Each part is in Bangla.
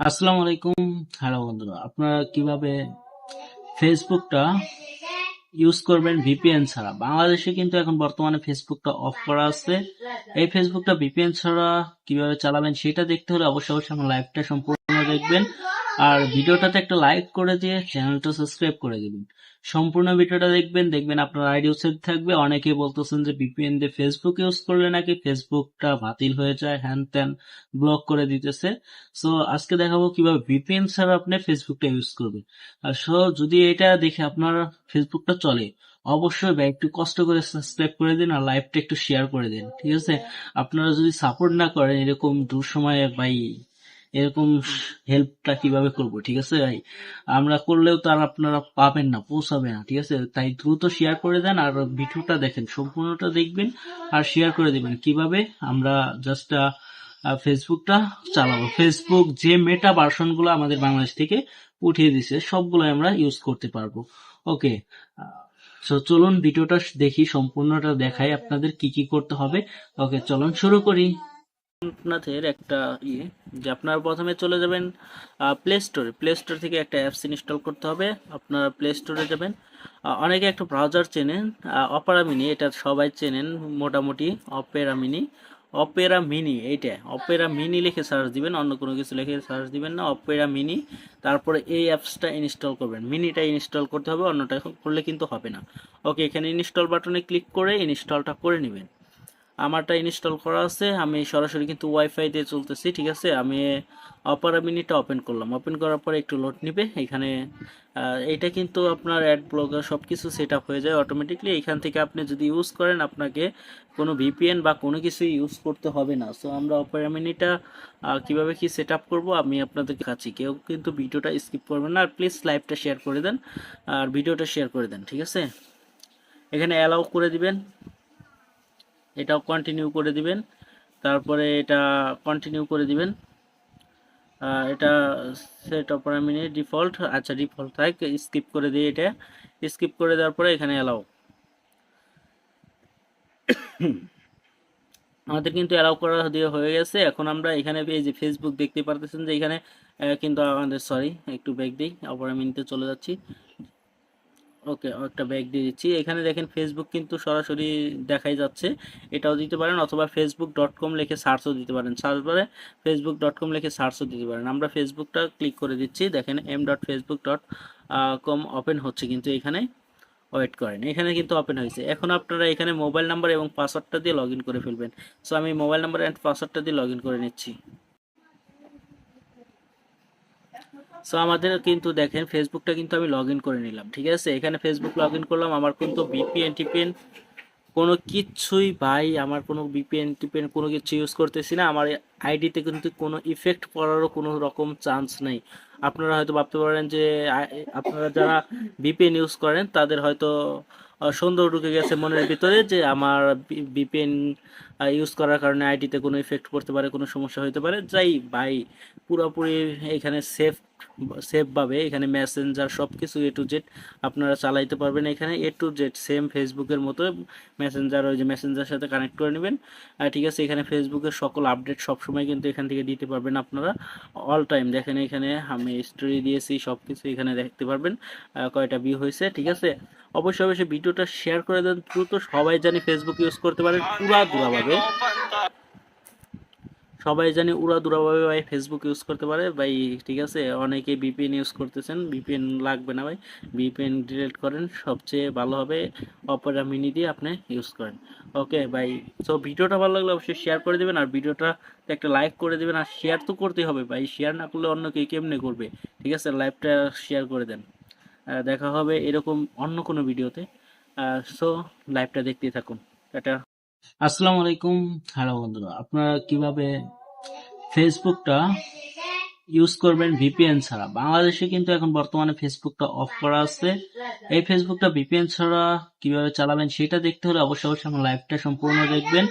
আসসালামু আলাইকুম। হ্যালো বন্ধুরা, আপনারা কীভাবে ফেসবুকটা ইউজ করবেন ভিপিএন ছাড়া? বাংলাদেশে কিন্তু এখন বর্তমানে ফেসবুকটা অফ করা আছে। এই ফেসবুকটা ভিপিএন ছাড়া কীভাবে চালাবেন সেটা দেখতে হলে অবশ্যই অবশ্যই আমার লাইভটা সম্পূর্ণ দেখবেন। আর ভিডিওটাতে একটা লাইক করে দিয়ে চ্যানেলটা সাবস্ক্রাইব করে দিবেন। সম্পূর্ণ ভিডিওটা দেখবেন দেখবেন আপনার আইডিও সেট থাকবে। অনেকে বলতেছেন যে ভিপিএন দিয়ে ফেসবুক ইউজ করলে নাকি ফেসবুকটা বাতিল হয়ে যায়, হ্যান ত্যান ব্লক করে দিতেছে। সো আজকে দেখাবো কীভাবে ভিপিএন ছাড়া আপনি ফেসবুকটা ইউজ করবেন। আর সো, যদি এটা দেখে আপনার ফেসবুকটা চলে, অবশ্যই ভাই, একটু কষ্ট করে সাবস্ক্রাইব করে দিন আর লাইভটা একটু শেয়ার করে দিন, ঠিক আছে? আপনারা যদি সাপোর্ট না করেন, এরকম দূর সময়ে ভাই এরকম হেল্পটা কীভাবে করব, ঠিক আছে? ভাই আমরা করলেও তো আর আপনারা পাবেন না, পৌঁছাবে না, ঠিক আছে? তাই দ্রুত শেয়ার করে দেন আর ভিডিওটা দেখেন, সম্পূর্ণটা দেখবেন আর শেয়ার করে দিবেন। কীভাবে? আমরা জাস্ট ফেসবুকটা চালাবো। ফেসবুক যে মেটা ভার্সনগুলো আমাদের বাংলাদেশ থেকে উঠিয়ে দিছে সবগুলো আমরা ইউজ করতে পারব। ওকে সো চলুন ভিডিওটা দেখি, সম্পূর্ণটা দেখাই আপনাদের কি কি করতে হবে। ওকে চলুন শুরু করি। আপনাদের একটা ইয়ে যে আপনারা প্রথমে চলে যাবেন প্লে স্টোরে প্লে স্টোর থেকে একটা অ্যাপস ইনস্টল করতে হবে। আপনারা প্লে স্টোরে যাবেন। অনেকে একটা ব্রাউজার চেনেন। অপেরা মিনি এটা সবাই চেনেন মোটামুটি। অপেরা মিনি অপেরা মিনি এইটা। অপেরা মিনি লিখে সার্চ দিবেন, অন্য কোনো কিছু লিখে সার্চ দিবেন না। অপেরা মিনি তারপরে এই অ্যাপসটা ইনস্টল করবেন। মিনিটা ইনস্টল করতে হবে, অন্যটা করলে কিন্তু হবে না। ওকে এখানে ইনস্টল বাটনে ক্লিক করে ইনস্টলটা করে নেবেন। আমারটা ইনস্টল করা আছে, আমি সরাসরি কিন্তু ওয়াইফাই দিয়ে চলতেছি, ঠিক আছে? আমি অপারা মিনিটা ওপেন করলাম। ওপেন করার পরে একটু লোড নিবে, এখানে এটা কিন্তু আপনার অ্যাড ব্লগার সব কিছু সেট হয়ে যায় অটোমেটিকলি এখান থেকে আপনি যদি ইউজ করেন, আপনাকে কোনো ভিপিএন বা কোনো কিছু ইউজ করতে হবে না। সো আমরা অপারা মিনিটা কীভাবে কি সেট আপ করব, আমি আপনাদের কাছে কেউ কিন্তু ভিডিওটা স্কিপ করবেন না, আর প্লিজ লাইভটা শেয়ার করে দেন, আর ভিডিওটা শেয়ার করে দেন, ঠিক আছে? এখানে অ্যালাউ করে দিবেন। এটাও কন্টিনিউ করে দিবেন। তারপরে এটা কন্টিনিউ করে দিবেন। এটা সেট অপার মিনি ডিফল্ট আচ্ছা ডিফল্ট থাক স্কিপ করে দিয়ে এটা। স্কিপ করে দেওয়ার পরে এখানে অ্যালাউ আমাদের কিন্তু অ্যালাউ করা দিয়ে হয়ে গেছে। এখন আমরা এখানে এই যে ফেসবুক দেখতে পারতেছেন যে এখানে কিন্তু আমাদের সরি একটু ব্যাক দিই মিনিতে চলে যাচ্ছি। ওকে একটা ব্যাগ দিয়ে দিচ্ছি। এখানে দেখেন ফেসবুক কিন্তু সরাসরি দেখাই যাচ্ছে। এটাও দিতে পারেন অথবা ফেসবুক ডট কম লিখে সার্চও দিতে পারেন। সার্চ বারে ফেসবুক ডট কম লিখে সার্চও দিতে পারেন। আমরা ফেসবুকটা ক্লিক করে দিচ্ছি। দেখেন m dot Facebook dot com open হচ্ছে কিন্তু এখানে। ওয়েট করেন, এখানে কিন্তু ওপেন হয়েছে। এখন আপনারা এখানে মোবাইল নাম্বার এবং পাসওয়ার্ডটা দিয়ে লগ করে ফেলবেন। সো আমি মোবাইল নাম্বার অ্যান্ড পাসওয়ার্ডটা দিয়ে লগ করে নিচ্ছি। সো আমাদের কিন্তু দেখেন ফেসবুকটা কিন্তু আমি লগ করে নিলাম, ঠিক আছে? এখানে ফেসবুক লগ করলাম, আমার কিন্তু বিপিএন টিপিএন কোনো কিছুই ভাই, আমার কোনো বিপিএন টিপিএন কোনো কিছু ইউজ করতেছি না। আমার আইডিতে কিন্তু কোনো ইফেক্ট পড়ারও কোনো রকম চান্স নেই। আপনারা হয়তো ভাবতে পারেন যে আপনারা যারা বিপিএন ইউজ করেন, তাদের হয়তো আহ, সন্দেহ ঢুকে গেছে মনের ভিতরে যে আমার ভিপিএন ইউজ করার কারণে আইডিতে কোনো ইফেক্ট পড়তে পারে কোনো সমস্যা হতে পারে। যাই ভাই পুরোপুরি এখানে সেফ সেফভাবে এখানে মেসেঞ্জার সব কিছু এ টু জেড আপনারা চালাইতে পারবেন এখানে। এ টু জেড সেম ফেসবুকের মতো মেসেঞ্জার ওই যে মেসেঞ্জার সাথে কানেক্ট করে নেবেন। ঠিক আছে এখানে ফেসবুকের সকল আপডেট সবসময় কিন্তু এখান থেকে দিতে পারবেন আপনারা। অল টাইম দেখেন এখানে আমি স্টোরি দিয়েছি সব কিছু এখানে দেখতে পারবেন। কয়টা ভিউ হয়েছে ঠিক আছে? অবশ্যই অবশ্যই ভিডিওটা শেয়ার করে দেন, দ্রুত সবাই জানি ফেসবুক ইউজ করতে পারেন পুরা দুরাভাবে সবাই জানি উড়া দুরাভাবে ভাই ফেসবুক ইউজ করতে পারে। ভাই, ঠিক আছে অনেকে বিপিএন ইউজ করতেছেন বিপিএন লাগবে না ভাই। ভিপিএন ডিলিট করেন, সবচেয়ে ভালো হবে অপেরা মিনি দিয়ে আপনি ইউজ করেন। ওকে ভাই সো ভিডিওটা ভালো লাগলে অবশ্যই শেয়ার করে দেবেন আর ভিডিওটা একটা লাইক করে দেবেন। আর শেয়ার তো করতেই হবে ভাই শেয়ার না করলে অন্য কেউ কেমনে করবে? ঠিক আছে লাইভটা শেয়ার করে দেন। দেখা হবে এরকম অন্য কোনো ভিডিওতে। সো লাইভটা দেখতে থাকুন। এটা আসসালামু আলাইকুম। হ্যালো বন্ধুরা, আপনারা কীভাবে ফেসবুকটা ইউজ করবেন ভিপিএন ছাড়া? বাংলাদেশে কিন্তু এখন বর্তমানে ফেসবুকটা অফ করা আছে। এই ফেসবুকটা ভিপিএন ছাড়া কীভাবে চালাবেন সেটা দেখতে হলে অবশ্যই অবশ্যই আমার লাইভটা সম্পূর্ণ দেখবেন।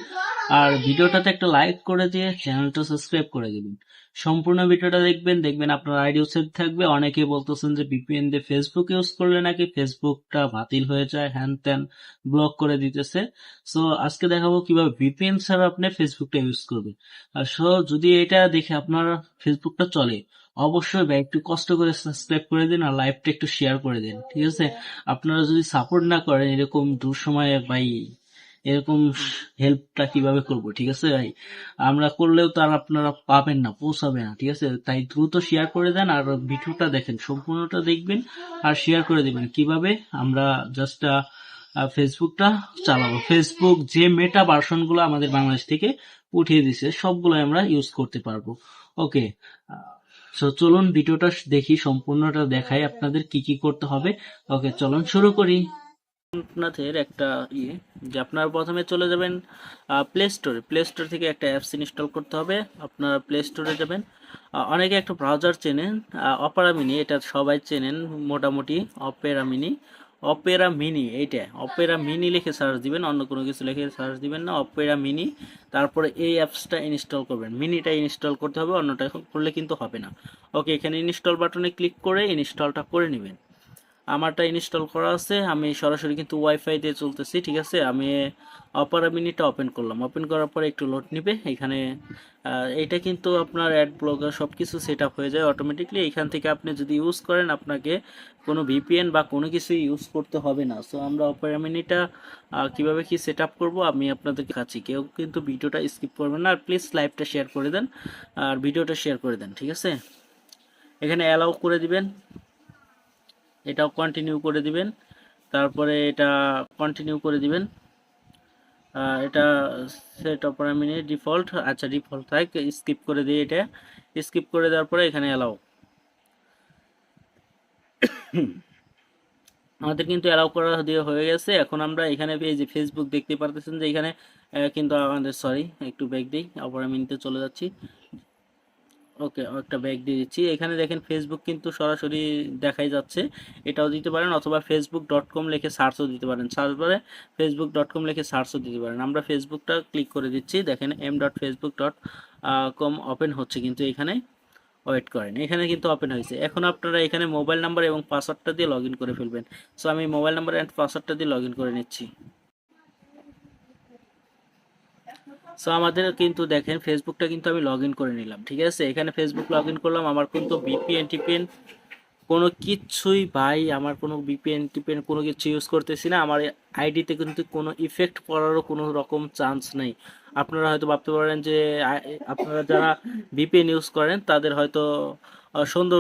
আর ভিডিওটাতে একটা লাইক করে দিয়ে চ্যানেলটা সাবস্ক্রাইব করে দিবেন। সম্পূর্ণ ভিডিওটা দেখবেন দেখবেন আপনার আইডিও সেভ থাকবে। অনেকে বলতেছেন যে ভিপিএন দিয়ে ফেসবুক ইউজ করলে নাকি ফেসবুকটা বাতিল হয়ে যায় হ্যান ত্যান ব্লক করে দিতেছে। সো আজকে দেখাবো কীভাবে ভিপিএন ছাড়া আপনি ফেসবুকটা ইউজ করবেন। আর সো, যদি এটা দেখে আপনার ফেসবুকটা চলে, অবশ্যই ভাই একটু কষ্ট করে সাবস্ক্রাইব করে দিন আর লাইভটা একটু শেয়ার করে দিন, ঠিক আছে? আপনারা যদি সাপোর্ট না করেন, এরকম দূর সময়ে ভাই এরকম হেল্পটা কীভাবে করব, ঠিক আছে? ভাই আমরা করলেও তো আর আপনারা পাবেন না, পৌঁছাবে না, ঠিক আছে? তাই দ্রুত শেয়ার করে দেন আর ভিডিওটা দেখেন, সম্পূর্ণটা দেখবেন আর শেয়ার করে দিবেন। কীভাবে? আমরা জাস্ট ফেসবুকটা চালাবো। ফেসবুক যে মেটা ভার্সনগুলো আমাদের বাংলাদেশ থেকে উঠিয়ে দিছে সবগুলো আমরা ইউজ করতে পারব। ওকে সো চলুন ভিডিওটা দেখি, সম্পূর্ণটা দেখাই আপনাদের কি কি করতে হবে। ওকে চলুন শুরু করি। আপনাদের একটা ইয়ে যে আপনারা প্রথমে চলে যাবেন প্লে স্টোরে প্লে স্টোর থেকে একটা অ্যাপস ইনস্টল করতে হবে। আপনারা প্লে স্টোরে যাবেন। অনেকে একটা ব্রাউজার চেনেন। অপেরা মিনি এটা সবাই চেনেন মোটামুটি। অপেরা মিনি অপেরা মিনি এইটা। অপেরা মিনি লিখে সার্চ দিবেন, অন্য কোনো কিছু লিখে সার্চ দিবেন না। অপেরা মিনি তারপরে এই অ্যাপসটা ইনস্টল করবেন। মিনিটা ইনস্টল করতে হবে, অন্যটা করলে কিন্তু হবে না। ওকে এখানে ইনস্টল বাটনে ক্লিক করে ইনস্টলটা করে নেবেন। আমারটা ইনস্টল করা আছে, আমি সরাসরি কিন্তু ওয়াইফাই দিয়ে চলতেছি, ঠিক আছে? আমি অপারা মিনিটা ওপেন করলাম। ওপেন করার পরে একটু লোড নিবে, এখানে এটা কিন্তু আপনার অ্যাড ব্লগার সব কিছু সেট হয়ে যায় অটোমেটিকলি এখান থেকে আপনি যদি ইউজ করেন, আপনাকে কোনো ভিপিএন বা কোনো কিছু ইউজ করতে হবে না। সো আমরা অপারা মিনিটা কীভাবে কি সেট আপ করব, আমি আপনাদের কাছে কেউ কিন্তু ভিডিওটা স্কিপ করবেন না, আর প্লিজ লাইভটা শেয়ার করে দেন, আর ভিডিওটা শেয়ার করে দেন, ঠিক আছে? এখানে অ্যালাউ করে দিবেন। এটাও কন্টিনিউ করে দিবেন। তারপরে এটা কন্টিনিউ করে দিবেন। এটা সেট অপার মিনি ডিফল্ট আচ্ছা ডিফল্ট থাক স্কিপ করে দিই এটা। স্কিপ করে দেওয়ার পরে এখানে অ্যালাউ আমাদের কিন্তু অ্যালাউ করা দিয়ে হয়ে গেছে। এখন আমরা এখানে এই যে ফেসবুক দেখতে পারতেছেন যে এখানে কিন্তু আমাদের সরি একটু ব্যাক দিই। অপার মিনিতে চলে যাচ্ছি। ওকে, একটা ব্যাগ দিয়ে দিচ্ছি। এখানে দেখেন ফেসবুক কিন্তু সরাসরি দেখাই যাচ্ছে। এটাও দিতে পারেন অথবা ফেসবুক ডট কম লিখে সার্চও দিতে পারেন। সার্চ বারে ফেসবুক ডট কম লিখে সার্চও দিতে পারেন। আমরা ফেসবুকটা ক্লিক করে দিচ্ছি। দেখেন m dot Facebook dot com open হচ্ছে কিন্তু এখানে। ওয়েট করেন, এখানে কিন্তু ওপেন হয়েছে। এখন আপনারা এখানে মোবাইল নাম্বার এবং পাসওয়ার্ডটা দিয়ে লগ করে ফেলবেন। সো আমি মোবাইল নাম্বার অ্যান্ড পাসওয়ার্ডটা দিয়ে লগ করে নিচ্ছি। সো আমাদের কিন্তু দেখেন ফেসবুকটা কিন্তু আমি লগ করে নিলাম, ঠিক আছে? এখানে ফেসবুক লগ করলাম, আমার কিন্তু বিপিএন টিপিএন কোনো কিচ্ছুই ভাই, আমার কোনো বিপিএন টিপিএন কোনো কিছু ইউজ করতেছি না। আমার আইডিতে কিন্তু কোনো ইফেক্ট পড়ারও কোনো রকম চান্স নেই। আপনারা হয়তো ভাবতে পারেন যে আপনারা যারা বিপিএন ইউজ করেন, তাদের হয়তো সুন্দর